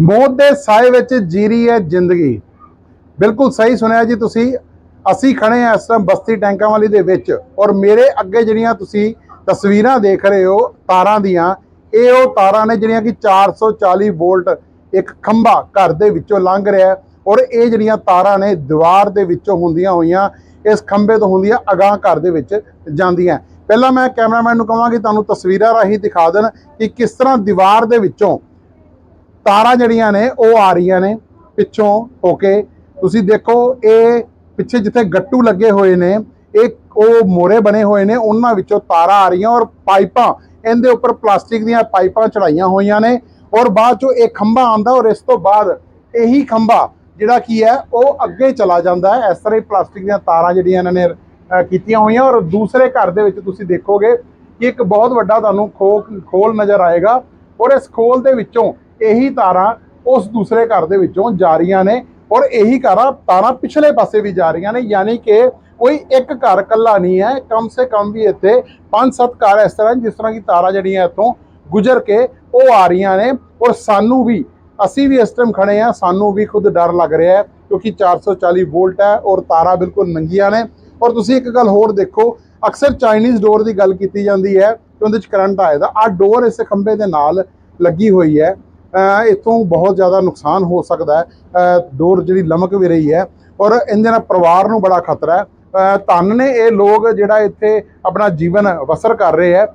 ਮੌਤ ਦੇ ਸਾਏ ਵਿੱਚ ਜੀਰੀ ਹੈ ਜ਼ਿੰਦਗੀ। ਬਿਲਕੁਲ ਸਹੀ ਸੁਣਿਆ ਜੀ ਤੁਸੀਂ। ਅਸੀਂ ਖੜੇ ਹਾਂ ਇਸ ਟਾਈਮ ਬਸਤੀ ਟੈਂਕਾਂ ਵਾਲੀ ਦੇ ਵਿੱਚ ਔਰ ਮੇਰੇ ਅੱਗੇ ਜਿਹੜੀਆਂ ਤੁਸੀਂ ਤਸਵੀਰਾਂ ਦੇਖ ਰਹੇ ਹੋ ਤਾਰਾਂ ਦੀਆਂ, ਇਹ ਉਹ ਤਾਰਾਂ ਨੇ ਜਿਹੜੀਆਂ ਕਿ 440 ਵੋਲਟ ਇੱਕ ਖੰਭਾ ਘਰ ਦੇ ਵਿੱਚੋਂ ਲੰਘ ਰਿਹਾ ਔਰ ਇਹ ਜਿਹੜੀਆਂ ਤਾਰਾਂ ਨੇ ਦੀਵਾਰ ਦੇ ਵਿੱਚੋਂ ਹੁੰਦੀਆਂ ਹੋਈਆਂ, ਇਸ ਖੰਭੇ ਤੋਂ ਹੁੰਦੀਆਂ ਅਗਾਹ ਘਰ ਦੇ ਵਿੱਚ ਜਾਂਦੀਆਂ। ਪਹਿਲਾਂ ਮੈਂ ਕੈਮਰਾਮੈਨ ਨੂੰ ਕਹਾਂਗੀ ਤੁਹਾਨੂੰ ਤਸਵੀਰਾਂ ਰਾਹੀਂ ਦਿਖਾ ਦੇਣ ਕਿ ਕਿਸ ਤਰ੍ਹਾਂ ਦੀਵਾਰ ਦੇ ਵਿੱਚੋਂ ਤਾਰਾਂ ਜਿਹੜੀਆਂ ਨੇ, ਉਹ ਆ ਰਹੀਆਂ ਨੇ ਪਿੱਛੋਂ ਹੋ ਕੇ। ਤੁਸੀਂ ਦੇਖੋ, ਇਹ ਪਿੱਛੇ ਜਿੱਥੇ ਗੱਟੂ ਲੱਗੇ ਹੋਏ ਨੇ, ਇਹ ਉਹ ਮੋਰੇ ਬਣੇ ਹੋਏ ਨੇ, ਉਹਨਾਂ ਵਿੱਚੋਂ ਤਾਰਾਂ ਆ ਰਹੀਆਂ ਔਰ ਪਾਈਪਾਂ, ਇਹਦੇ ਉੱਪਰ ਪਲਾਸਟਿਕ ਦੀਆਂ ਪਾਈਪਾਂ ਚੜਾਈਆਂ ਹੋਈਆਂ ਨੇ ਔਰ ਬਾਅਦ ਚੋਂ ਇਹ ਖੰਭਾ ਆਂਦਾ ਔਰ ਇਸ ਤੋਂ ਬਾਅਦ ਇਹੀ ਖੰਭਾ ਜਿਹੜਾ ਕੀ ਹੈ, ਉਹ ਅੱਗੇ ਚਲਾ ਜਾਂਦਾ ਹੈ। ਇਸ ਤਰ੍ਹਾਂ ਹੀ ਪਲਾਸਟਿਕ ਦੀਆਂ ਤਾਰਾਂ ਜਿਹੜੀਆਂ ਇਹਨਾਂ ਨੇ ਕੀਤੀਆਂ ਹੋਈਆਂ ਔਰ ਦੂਸਰੇ ਘਰ ਦੇ ਵਿੱਚ ਤੁਸੀਂ ਦੇਖੋਗੇ ਕਿ ਇੱਕ ਬਹੁਤ ਵੱਡਾ ਤੁਹਾਨੂੰ ਖੋ ਖੋਲ ਨਜ਼ਰ ਆਏਗਾ ਔਰ ਇਸ ਖੋਲ ਦੇ ਵਿੱਚੋਂ ਇਹੀ ਤਾਰਾਂ ਉਸ ਦੂਸਰੇ ਘਰ ਦੇ ਵਿੱਚੋਂ ਜਾ ਰਹੀਆਂ ਨੇ ਔਰ ਇਹੀ ਘਰਾਂ ਤਾਰਾਂ ਪਿਛਲੇ ਪਾਸੇ ਵੀ ਜਾ ਰਹੀਆਂ ਨੇ, ਯਾਨੀ ਕਿ ਕੋਈ ਇੱਕ ਘਰ ਇਕੱਲਾ ਨਹੀਂ ਹੈ, ਕਮ ਸੇ ਕਮ ਵੀ ਇੱਥੇ ਪੰਜ ਸੱਤ ਘਰ ਇਸ ਤਰ੍ਹਾਂ ਜਿਸ ਤਰ੍ਹਾਂ ਕੀ ਤਾਰਾਂ ਜਿਹੜੀਆਂ ਇੱਥੋਂ ਗੁਜ਼ਰ ਕੇ ਉਹ ਆ ਰਹੀਆਂ ਨੇ ਔਰ ਸਾਨੂੰ ਵੀ, ਅਸੀਂ ਵੀ ਇਸ ਟਾਈਮ ਖੜੇ ਆ ਸਾਨੂੰ ਵੀ ਖੁਦ ਡਰ ਲੱਗ ਰਿਹਾ ਹੈ ਕਿਉਂਕਿ 440 ਵੋਲਟ ਹੈ ਔਰ ਤਾਰਾਂ ਬਿਲਕੁਲ ਨੰਗੀਆਂ ਨੇ। ਔਰ ਤੁਸੀਂ ਇੱਕ ਗੱਲ ਹੋਰ ਦੇਖੋ, ਅਕਸਰ ਚਾਈਨੀਜ਼ ਡੋਰ ਦੀ ਗੱਲ ਕੀਤੀ ਜਾਂਦੀ ਹੈ ਕਿ ਉਹਦੇ ਚ ਕਰੰਟ ਆਏਗਾ ਆ ਡੋਰ ਇਸ ਖੰਭੇ ਦੇ ਨਾਲ ਲੱਗੀ ਹੋਈ ਹੈ। ਅਹ ਇੱਥੋਂ ਬਹੁਤ ਜ਼ਿਆਦਾ ਨੁਕਸਾਨ ਹੋ ਸਕਦਾ ਹੈ। ਅਹ ਡੋਰ ਜਿਹੜੀ ਲਮਕ ਵੀ ਰਹੀ ਹੈ ਔਰ ਇਹਦੇ ਨਾਲ ਪਰਿਵਾਰ ਨੂੰ ਬੜਾ ਖਤਰਾ ਹੈ। ਧੰਨ ਨੇ ਇਹ ਲੋਕ ਜਿਹੜਾ ਇੱਥੇ ਆਪਣਾ ਜੀਵਨ ਵਸਰ ਕਰ ਰਹੇ ਹੈ।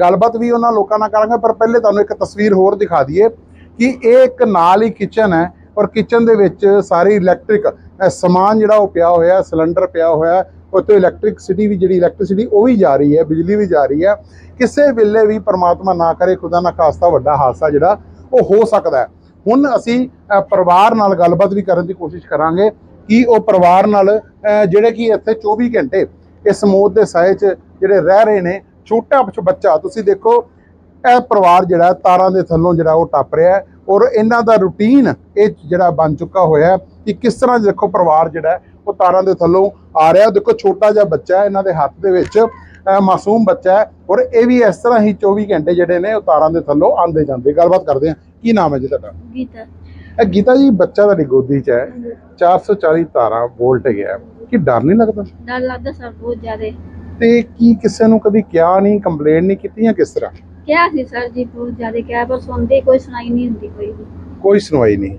ਗੱਲਬਾਤ ਵੀ ਉਹਨਾਂ ਲੋਕਾਂ ਨਾਲ ਕਰਾਂਗੇ, ਪਰ ਪਹਿਲੇ ਤੁਹਾਨੂੰ ਇੱਕ ਤਸਵੀਰ ਹੋਰ ਦਿਖਾ ਦਈਏ ਕਿ ਇਹ ਇੱਕ ਨਾਲ ਹੀ ਕਿਚਨ ਹੈ ਔਰ ਕਿਚਨ ਦੇ ਵਿੱਚ ਸਾਰੀ ਇਲੈਕਟ੍ਰਿਕ ਸਮਾਨ ਜਿਹੜਾ ਉਹ ਪਿਆ ਹੋਇਆ ਸਿਲੰਡਰ ਪਿਆ ਹੋਇਆ ਉੱਥੇ ਇਲੈਕਟ੍ਰਿਕਸਿਟੀ ਵੀ ਜਿਹੜੀ ਇਲੈਕਟ੍ਰਿਸਿਟੀ ਉਹ ਵੀ ਜਾ ਰਹੀ ਹੈ, ਬਿਜਲੀ ਵੀ ਜਾ ਰਹੀ ਹੈ। ਕਿਸੇ ਵੇਲੇ ਵੀ ਪਰਮਾਤਮਾ ਨਾ ਕਰੇ, ਖੁਦਾ ਨਾ ਖਾਸਤਾ ਵੱਡਾ ਹਾਦਸਾ ਜਿਹੜਾ ਉਹ ਹੋ ਸਕਦਾ ਹੁਣ ਅਸੀਂ ਪਰਿਵਾਰ ਨਾਲ ਗੱਲਬਾਤ ਵੀ ਕਰਨ ਦੀ ਕੋਸ਼ਿਸ਼ ਕਰਾਂਗੇ ਕਿ ਉਹ ਪਰਿਵਾਰ ਨਾਲ ਜਿਹੜੇ ਕਿ ਇੱਥੇ 24 ਘੰਟੇ ਇਸ ਮੌਤ ਦੇ ਸਾਏ 'ਚ ਜਿਹੜੇ ਰਹਿ ਰਹੇ ਨੇ, ਛੋਟਾ ਬੱਚ- ਬੱਚਾ, ਤੁਸੀਂ ਦੇਖੋ, ਇਹ ਪਰਿਵਾਰ ਜਿਹੜਾ ਤਾਰਾਂ ਦੇ ਥੱਲੋਂ ਜਿਹੜਾ ਉਹ ਟੱਪ ਰਿਹਾ ਔਰ ਇਹਨਾਂ ਦਾ ਰੂਟੀਨ ਇਹ ਜਿਹੜਾ ਬਣ ਚੁੱਕਾ ਹੋਇਆ ਕਿ ਕਿਸ ਤਰ੍ਹਾਂ ਦੇਖੋ ਪਰਿਵਾਰ ਜਿਹੜਾ ਉਹ ਤਾਰਾਂ ਦੇ ਥੱਲੋਂ ਆ ਰਿਹਾ ਦੇਖੋ, ਛੋਟਾ ਜਿਹਾ ਬੱਚਾ ਇਹਨਾਂ ਦੇ ਹੱਥ ਦੇ ਵਿੱਚ ਮਾਸੂਮ ਬੱਚਾ ਹੈ ਔਰ ਇਹ ਵੀ ਇਸ ਤਰ੍ਹਾਂ ਹੀ 24 ਘੰਟੇ ਜਿਹੜੇ ਨੇ ਉਹ ਤਾਰਾਂ ਦੇ ਥੱਲੋਂ ਆਉਂਦੇ ਜਾਂਦੇ। ਗੱਲਬਾਤ ਕਰਦੇ ਆ ਕੀ ਨਾਮ ਹੈ ਜੀ ਤੁਹਾਡਾ? ਗੀਤਾ। ਇਹ ਗੀਤਾ ਜੀ ਬੱਚਾ ਤੁਹਾਡੀ ਗੋਦੀ 'ਚ ਹੈ। 440 ਤਾਰਾਂ ਵੋਲਟ ਗਿਆ ਕੀ ਡਰ ਨਹੀਂ ਲੱਗਦਾ? ਡਰ ਲੱਗਦਾ ਸਰ ਬਹੁਤ ਜ਼ਿਆਦਾ। ਤੇ ਕੀ ਕਿਸੇ ਨੂੰ ਕਦੀ ਕਿਹਾ ਨਹੀਂ ਕੰਪਲੇਂਟ ਨਹੀਂ ਕੀਤੀ ਜਾਂ ਕਿਸ ਤਰ੍ਹਾਂ? ਕਿਹਾ ਸੀ ਸਰ ਜੀ ਬਹੁਤ ਜ਼ਿਆਦਾ ਕਿਹਾ ਪਰ ਸੁਣਦੇ ਕੋਈ ਸੁਣਾਈ ਨਹੀਂ ਹੁੰਦੀ ਕੋਈ ਵੀ। ਕੋਈ ਸੁਣਵਾਈ ਨਹੀਂ।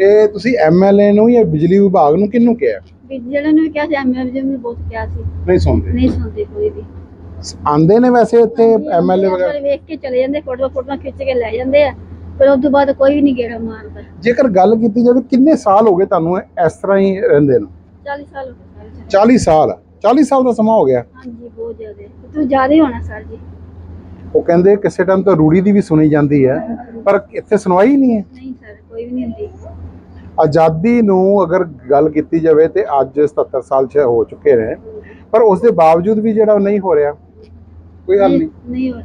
ਇਹ ਤੁਸੀਂ ਐਮਐਲਏ ਨੂੰ ਜਾਂ ਬਿਜਲੀ ਵਿਭਾਗ ਨੂੰ ਕਿਹਨੂੰ ਕਿਹਾ? ਵੀ ਜਿਹੜੇ ਨੇ ਕਿਹਾ ਸੀ ਐਮਐਮ ਜੀ ਨੇ ਬਹੁਤ ਕਿਹਾ ਸੀ। ਨਹੀਂ ਸੁਣਦੇ। ਨਹੀਂ ਸੁਣਦੇ ਕੋਈ ਵੀ। ਆਂਦੇ ਨੇ ਵੈਸੇ ਇੱਥੇ ਐਮਐਲਏ ਇੱਕ ਵਾਰੀ ਵਗੈਰਾ? ਵੇਖ ਕੇ ਚਲੇ ਜਾਂਦੇ ਫੋਟੋ ਫੋਟੋ ਖਿੱਚ ਕੇ ਲੈ ਜਾਂਦੇ ਆ। ਪਰ ਉਸ ਤੋਂ ਬਾਅਦ ਕੋਈ ਵੀ ਨਹੀਂ ਗੇੜਾ ਮਾਰਦਾ। ਜੇਕਰ ਗੱਲ ਕੀਤੀ ਜਾਵੇ ਕਿੰਨੇ ਸਾਲ ਹੋ ਗਏ ਤੁਹਾਨੂੰ ਇਸ ਤਰ੍ਹਾਂ ਹੀ ਰਹਿੰਦੇ ਨੂੰ? 40 ਸਾਲ ਹੋ ਗਏ ਸਰ 40 ਸਾਲ। 40 ਸਾਲ ਦਾ ਸਮਾਂ ਹੋ ਗਿਆ। ਹਾਂਜੀ ਬਹੁਤ ਜ਼ਿਆਦਾ। ਤੂੰ ਜ਼ਿਆਦਾ ਹੀ ਹੋਣਾ ਸਰ ਜੀ। ਉਹ ਕਹਿੰਦੇ ਕਿਸੇ ਟਾਈਮ ਤਾਂ ਰੂੜੀ ਦੀ ਵੀ ਸੁਣੀ ਜਾਂਦੀ ਹੈ ਪਰ ਇੱਥੇ ਸੁਣਵਾਈ ਨਹੀਂ ਹੈ। ਨਹੀਂ ਸਰ ਕੋਈ ਵੀ ਨਹੀਂ ਹੁੰਦੀ। ਆਜ਼ਾਦੀ ਨੂੰ ਅਗਰ ਗੱਲ ਕੀਤੀ ਜਾਵੇ ਤੇ ਅੱਜ 77 ਸਾਲ ਚ ਹੋ ਚੁੱਕੇ ਨੇ ਪਰ ਉਸ ਦੇ ਬਾਵਜੂਦ ਵੀ ਜਿਹੜਾ ਨਹੀਂ ਹੋ ਰਿਹਾ। ਕੋਈ ਹੱਲ ਨਹੀਂ। ਨਹੀਂ ਹੋ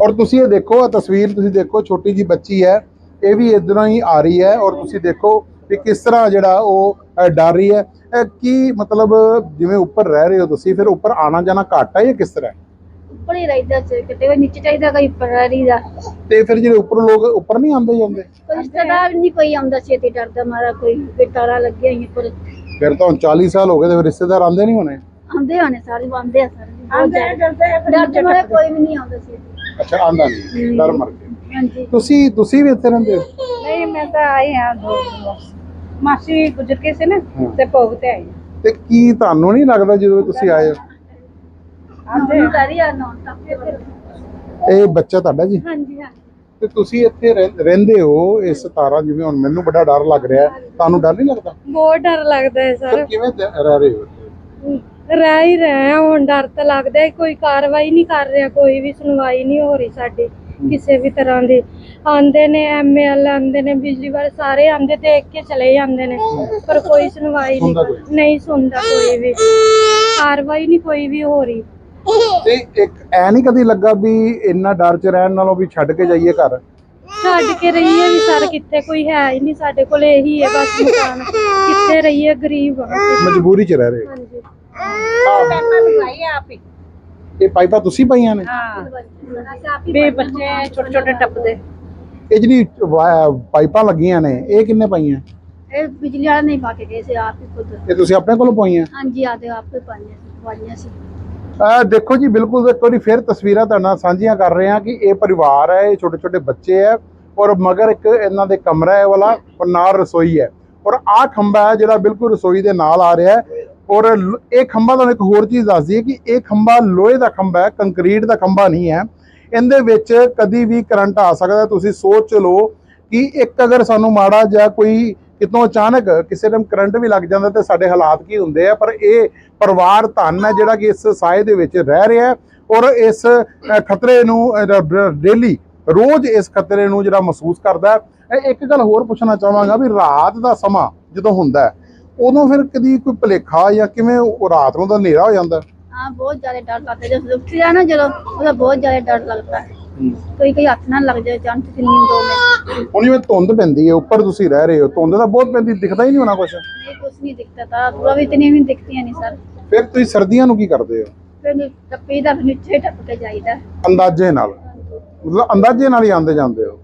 ਔਰ ਤੁਸੀਂ ਇਹ ਦੇਖੋ ਇਹ ਤਸਵੀਰ ਤੁਸੀਂ ਦੇਖੋ ਛੋਟੀ ਜੀ ਬੱਚੀ ਹੈ ਇਹ ਵੀ ਇਧਰੋਂ ਹੀ ਆ ਰਹੀ ਹੈ ਔਰ ਤੁਸੀਂ ਦੇਖੋ ਕਿ ਕਿਸ ਤਰ੍ਹਾਂ ਜਿਹੜਾ ਉਹ ਡਰ ਰਹੀ ਹੈ। ਕੀ ਮਤਲਬ ਜਿਵੇਂ ਉੱਪਰ ਰਹਿ ਰਹੇ ਹੋ ਤੁਸੀਂ ਫਿਰ ਉੱਪਰ ਆਣਾ ਜਾਣਾ ਘੱਟ ਹੈ ਜਾਂ ਕਿਸ ਤਰ੍ਹਾਂ? ਉੱਪਰ ਹੀ ਰਹਿਦਾ ਚ ਕਿਤੇ ਕੋਈ ਨੀਚੇ ਚਾਹੀਦਾ ਕੋਈ ਉੱਪਰ ਰਹਿਦਾ। ਤੇ ਫਿਰ ਜਿਹੜੇ ਉੱਪਰ ਲੋਕ ਉੱਪਰ ਨਹੀਂ ਆਉਂਦੇ ਜਾਂਦੇ? ਕੋਈ ਰਿਸ਼ਤੇਦਾਰ ਨਹੀਂ ਕੋਈ ਆਉਂਦਾ ਛੇਤੀ ਡਰਦਾ ਮਾਰਾ ਕੋਈ ਬਿਟਾਰਾ ਲੱਗਿਆ ਹੀ ਪਰ ਫਿਰ ਤਾਂ ਹੁਣ 40 ਸਾਲ ਹੋ ਗਏ ਤੇ ਫਿਰ ਰਿਸ਼ਤੇਦਾਰ ਆਉਂਦੇ ਨਹੀਂ ਹੋਣੇ? ਆਉਂਦੇ ਹੋਣੇ ਸਾਰੇ ਆਉਂਦੇ ਆ ਸਾਰੇ। ਆਉਂਦੇ ਡਰਦੇ ਡਰਦੇ ਮਾਰੇ ਕੋਈ ਵੀ ਨਹੀਂ ਆਉਂਦਾ ਸੀ। ਅੱਛਾ ਆਂਦਾ ਨਹੀਂ ਡਰ ਮਰ ਕੇ ਹਾਂਜੀ। ਤੁਸੀਂ ਤੁਸੀਂ ਵੀ ਇੱਥੇ ਰਹਿੰਦੇ ਹੋ? ਨਹੀਂ ਮੈਂ ਤਾਂ ਆਈ ਹਾਂ ਦੋ ਮਾਸੀ ਗੁਜ਼ਰ ਕੇ ਸੀ ਨਾ। ਤੇ ਭੋਗ ਤੇ ਆਈ। ਤੇ ਕੀ ਤੁਹਾਨੂੰ ਨਹੀਂ ਲੱਗਦਾ ਜਦੋਂ ਤੁਸੀਂ ਆਏ ਹੋ? ਆ। ਇਹ ਬੱਚਾ ਤੁਹਾਡਾ ਜੀ? ਹਾਂਜੀ ਹਾਂ ਤੇ ਤੁਸੀਂ ਇੱਥੇ ਰਹਿ- ਰਹਿੰਦੇ ਹੋ ਇਸ ਤਾਰਾਂ ਜਿਵੇਂ ਹੁਣ ਮੈਨੂੰ ਬੜਾ ਡਰ ਲੱਗ ਰਿਹਾ। ਹੈ, ਤੁਹਾਨੂੰ ਡਰ ਨਹੀਂ ਲੱਗਦਾ? ਬਹੁਤ ਡਰ ਲੱਗਦਾ ਹੈ ਫਿਰ ਕਿਵੇਂ ਦ- ਰਹਿ ਰਹੇ ਹੋ ਸਰ ਰਹਿ ਹੀ ਰਹੇ ਹਾਂ ਹੁਣ ਡਰ ਤਾਂ ਲੱਗਦਾ ਹੈ। ਕੋਈ ਕਾਰਵਾਈ ਨਹੀਂ ਕਰ ਰਿਹਾ ਕੋਈ ਵੀ ਸੁਣਵਾਈ ਨਹੀਂ ਹੋ ਰਹੀ ਸਾਡੀ ਕਿਸੇ ਵੀ ਤਰ੍ਹਾਂ ਦੀ। ਆਂਦੇ ਨੇ ਐਮਐਲ ਆਂਦੇ ਨੇ ਬਿਜਲੀ ਵਾਲੇ ਸਾਰੇ ਆਂਦੇ ਦੇਖ ਕੇ ਚਲੇ ਜਾਂਦੇ ਨੇ। ਪਰ ਕੋਈ ਸੁਣਵਾਈ ਸੁਣਦਾ ਨਹੀਂ। ਨਹੀਂ ਸੁਣਦਾ ਕੋਈ ਵੀ। ਕਾਰਵਾਈ ਨਹੀਂ ਕੋਈ ਵੀ ਹੋ ਰਹੀ। ਤੇ ਇੱਕ ਐ ਨਹੀਂ ਕਦੀ ਲੱਗਾ ਵੀ ਇੰਨਾ ਡਰ ਚ ਰਹਿਣ ਨਾਲੋਂ ਵੀ ਛੱਡ ਕੇ ਜਾਈਏ ਘਰ? ਛੱਡ ਕੇ ਰਹੀਏ ਵੀ ਸਰ ਕਿੱਥੇ ਕੋਈ ਹੈ ਹੀ ਨਹੀਂ ਸਾਡੇ ਕੋਲ ਇਹੀ ਹੈ ਬਸ ਮਕਾਨ। ਕਿੱਥੇ ਰਹੀਏ ਗਰੀਬ। ਮਜਬੂਰੀ ਚ ਰਹਿ ਰਹੇ ਹੋ? ਹਾਂਜੀ। ਪੈਪਾਂ ਲਗਾਈ ਆਪ। ਹੀ ਇਹ ਪਾਈਪਾਂ ਤੁਸੀਂ ਪਾਈਆਂ ਨੇ? ਹਾਂ। ਵੀ ਬੱਚੇ ਛੋਟੇ ਛੋਟੇ ਟੱਪਦੇ। ਇਹ ਜਿਹੜੀ ਵਾ- ਪਾਈਪਾਂ ਲੱਗੀਆਂ ਨੇ ਇਹ ਕਿੰਨੇ ਪਾਈਆਂ? ਇਹ ਬਿਜਲੀ ਵਾਲਾ ਨਹੀਂ ਪਾ ਕੇ ਗਏ ਸੀ ਆਪ ਹੀ ਖੁਦ। ਇਹ ਤੁਸੀਂ ਆਪਣੇ ਕੋਲੋਂ ਪਾਈਆਂ? ਹਾਂਜੀ ਆਦੇ ਆਪ ਹੀ ਪਾਈਆਂ ਸੀ ਪਾਈਆਂ ਸੀ। ਦੇਖੋ ਜੀ, ਬਿਲਕੁਲ ਇੱਕ ਵਾਰੀ ਫਿਰ ਤਸਵੀਰਾਂ ਤੁਹਾਡੇ ਨਾਲ ਸਾਂਝੀਆਂ ਕਰ ਰਹੇ ਹਾਂ ਕਿ ਇਹ ਪਰਿਵਾਰ ਹੈ, ਇਹ ਛੋਟੇ ਛੋਟੇ ਬੱਚੇ ਹੈ ਔਰ ਮਗਰ ਇੱਕ ਇਹਨਾਂ ਦੇ ਕਮਰਾ ਹੈ, ਵਾਲਾ ਔਰ ਨਾਲ ਰਸੋਈ ਹੈ ਔਰ ਆਹ ਖੰਭਾ ਹੈ ਜਿਹੜਾ ਬਿਲਕੁਲ ਰਸੋਈ ਦੇ ਨਾਲ ਆ ਰਿਹਾ ਹੈ ਔਰ ਇਹ ਖੰਭਾ ਤੁਹਾਨੂੰ ਇੱਕ ਹੋਰ ਚੀਜ਼ ਦੱਸ ਦਈਏ ਕਿ ਇਹ ਖੰਭਾ ਲੋਹੇ ਦਾ ਖੰਭਾ ਹੈ, ਕੰਕਰੀਟ ਦਾ ਖੰਭਾ ਨਹੀਂ ਹੈ। ਇਹਦੇ ਵਿੱਚ ਕਦੀ ਵੀ ਕਰੰਟ ਆ ਸਕਦਾ, ਤੁਸੀਂ ਸੋਚ ਲਓ ਕਿ ਇੱਕ ਅਗਰ ਸਾਨੂੰ ਮਾੜਾ ਜਾਂ ਕੋਈ ਕਿਤੋਂ ਅਚਾਨਕ ਕਿਸੇ ਟਾਈਮ ਕਰੰਟ ਵੀ ਲੱਗ ਜਾਂਦਾ ਤੇ ਸਾਡੇ ਹਾਲਾਤ ਕੀ ਹੁੰਦੇ ਆ, ਪਰ ਇਹ ਪਰਿਵਾਰ ਧਨ ਹੈ ਜਿਹੜਾ ਕਿ ਇਸ ਸਾਏ ਦੇ ਵਿੱਚ ਰਹਿ ਰਿਹਾ ਔਰ ਇਸ ਖਤਰੇ ਨੂੰ ਡੇਲੀ ਰੋਜ਼ ਇਸ ਖਤਰੇ ਨੂੰ ਜਿਹੜਾ ਮਹਿਸੂਸ ਕਰਦਾ ਇੱਕ ਗੱਲ ਹੋਰ ਪੁੱਛਣਾ ਚਾਹਾਂਗਾ ਵੀ ਰਾਤ ਦਾ ਸਮਾਂ ਜਦੋਂ ਹੁੰਦਾ ਉਦੋਂ ਫਿਰ ਕਦੀ ਕੋਈ ਭਲੇਖਾ ਜਾਂ ਕਿਵੇਂ ਰਾਤ ਨੂੰ ਦਾ ਹਨੇਰਾ ਹੋ ਜਾਂਦਾ? ਹਾਂ, ਬਹੁਤ ਜ਼ਿਆਦਾ ਡਰ ਲੱਗਦਾ ਜਦੋਂ ਉੱਠ ਜਾਣਾ ਜਦੋਂ, ਉਹਦਾ ਬਹੁਤ ਜ਼ਿਆਦਾ ਡਰ ਲੱਗਦਾ। ज्यादा डर लगता है कोई कोई हाथ ना लग जाए चांद की नींदों में ਹੁਣ ਜਿਵੇਂ ਧੁੰਦ ਪੈਂਦੀ ਹੈ ਉੱਪਰ ਤੁਸੀਂ ਰਹਿ ਰਹੇ ਹੋ ਧੁੰਦ ਤਾਂ ਬਹੁਤ ਪੈਂਦੀ ਦਿਖਦਾ ਹੀ ਨਹੀਂ ਹੋਣਾ ਕੁਛ नहीं कुछ नहीं दिखता था पूरा भी इतनी भी दिखती है नहीं सर ਫਿਰ ਤੁਸੀਂ ਸਰਦੀਆਂ ਨੂੰ ਕੀ ਕਰਦੇ ਹੋ फिर टप्पी दा नीचे टप के जाइदा ਅੰਦਾਜ਼ੇ ਨਾਲ ਮਤਲਬ ਅੰਦਾਜ਼ੇ ਨਾਲ ਹੀ ਆਉਂਦੇ ਜਾਂਦੇ ਹੋ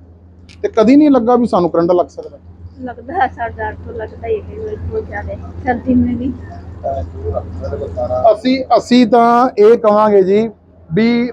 ਤੇ ਕਦੀ ਨਹੀਂ ਲੱਗਾ ਵੀ ਸਾਨੂੰ ਕਰੰਟ ਲੱਗ ਸਕਦਾ लगता है सर डर तो लगता ही है बहुत ज्यादा सर्दी में भी ਅਸੀਂ ਅਸੀਂ ਤਾਂ ਇਹ ਕਵਾਂਗੇ ਜੀ ਵੀ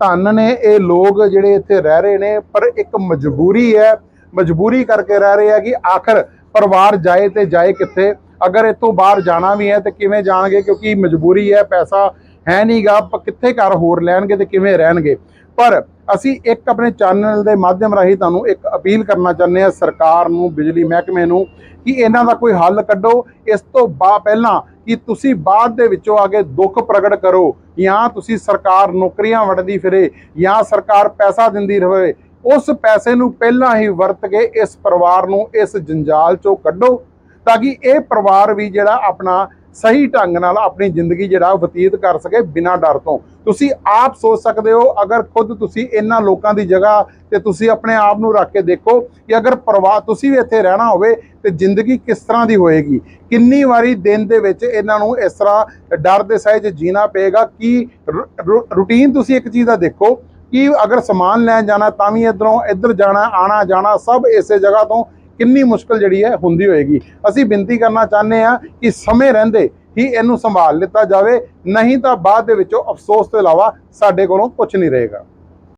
ਧੰਨ ਨੇ ਇਹ ਲੋਕ ਜਿਹੜੇ ਇੱਥੇ ਰਹਿ ਰਹੇ ਨੇ, ਪਰ ਇੱਕ ਮਜਬੂਰੀ ਹੈ, ਮਜਬੂਰੀ ਕਰਕੇ ਰਹਿ ਰਹੇ ਆ ਕਿ ਆਖਰ ਪਰਿਵਾਰ ਜਾਏ ਤੇ ਜਾਏ ਕਿੱਥੇ? ਅਗਰ ਇਤੋਂ ਬਾਹਰ ਜਾਣਾ ਵੀ ਹੈ ਤੇ ਕਿਵੇਂ ਜਾਣਗੇ? ਕਿਉਂਕਿ ਮਜਬੂਰੀ ਹੈ, ਪੈਸਾ ਹੈ ਨਹੀਂਗਾ ਕਿੱਥੇ ਘਰ ਹੋਰ ਲੈਣਗੇ ਤੇ ਕਿਵੇਂ ਰਹਿਣਗੇ? ਪਰ ਅਸੀਂ ਇੱਕ ਆਪਣੇ ਚੈਨਲ ਦੇ ਮਾਧਿਅਮ ਰਾਹੀਂ ਤੁਹਾਨੂੰ ਇੱਕ ਅਪੀਲ ਕਰਨਾ ਚਾਹੁੰਦੇ ਹਾਂ ਸਰਕਾਰ ਨੂੰ, ਬਿਜਲੀ ਮਹਿਕਮੇ ਨੂੰ, ਕਿ ਇਹਨਾਂ ਦਾ ਕੋਈ ਹੱਲ ਕੱਢੋ। ਇਸ ਤੋਂ ਬਾ, ਪਹਿਲਾਂ ਕਿ ਤੁਸੀਂ ਬਾਅਦ ਦੇ ਵਿੱਚੋਂ ਆ ਕੇ ਦੁੱਖ ਪ੍ਰਗਟ ਕਰੋ, ਜਾਂ ਤੁਸੀਂ ਸਰਕਾਰ ਨੌਕਰੀਆਂ ਵੰਡਦੀ ਫਿਰੇ, ਜਾਂ ਸਰਕਾਰ ਪੈਸਾ ਦਿੰਦੀ ਰਹੇ ਉਸ ਪੈਸੇ ਨੂੰ ਪਹਿਲਾਂ ਹੀ ਵਰਤ ਕੇ ਇਸ ਪਰਿਵਾਰ ਨੂੰ ਇਸ ਜੰਜਾਲ ਚੋਂ ਕੱਢੋ, ਤਾਂ ਕਿ ਇਹ ਪਰਿਵਾਰ ਵੀ ਜਿਹੜਾ ਆਪਣਾ ਸਹੀ ਢੰਗ ਨਾਲ ਆਪਣੀ ਜ਼ਿੰਦਗੀ ਜਿਹੜਾ ਬਤੀਤ ਕਰ ਸਕੇ ਬਿਨਾਂ ਡਰ ਤੋਂ। ਤੁਸੀਂ ਆਪ ਸੋਚ ਸਕਦੇ ਹੋ, ਅਗਰ ਖੁਦ ਤੁਸੀਂ ਇਹਨਾਂ ਲੋਕਾਂ ਦੀ ਜਗ੍ਹਾ ਤੇ ਤੁਸੀਂ ਆਪਣੇ ਆਪ ਨੂੰ ਰੱਖ ਕੇ ਦੇਖੋ ਕਿ ਅਗਰ ਪਰਿਵਾਰ, ਤੁਸੀਂ ਵੀ ਇੱਥੇ ਰਹਿਣਾ ਹੋਵੇ ਤੇ ਜ਼ਿੰਦਗੀ ਕਿਸ ਤਰ੍ਹਾਂ ਦੀ ਹੋਏਗੀ। ਕਿੰਨੀ ਵਾਰੀ ਦਿਨ ਦੇ ਵਿੱਚ ਇਹਨਾਂ ਨੂੰ ਇਸ ਤਰ੍ਹਾਂ ਡਰ ਦੇ ਸਹਿਜ ਜੀਣਾ ਪਏਗਾ ਕਿ ਰੂਟੀਨ ਤੁਸੀਂ ਇੱਕ ਚੀਜ਼ ਦਾ ਦੇਖੋ ਕਿ ਅਗਰ ਸਮਾਨ ਲੈਣ ਜਾਣਾ ਤਾਂ ਵੀ ਇਧਰੋਂ, ਇੱਧਰ ਜਾਣਾ ਆਣਾ ਜਾਣਾ ਸਭ ਇਸੇ ਜਗ੍ਹਾ ਤੋਂ ਕਿੰਨੀ ਮੁਸ਼ਕਲ ਜਿਹੜੀ ਹੈ ਹੁੰਦੀ ਹੋਏਗੀ। ਅਸੀਂ ਬੇਨਤੀ ਕਰਨਾ ਚਾਹੁੰਦੇ ਹਾਂ ਕਿ ਸਮੇਂ ਰਹਿੰਦੇ ਹੀ ਇਹਨੂੰ ਸੰਭਾਲ ਲਿੱਤਾ ਜਾਵੇ, ਨਹੀਂ ਤਾਂ ਬਾਅਦ ਦੇ ਵਿੱਚੋਂ ਅਫਸੋਸ ਤੋਂ ਇਲਾਵਾ ਸਾਡੇ ਕੋਲੋਂ ਕੁਝ ਨਹੀਂ ਰਹੇਗਾ।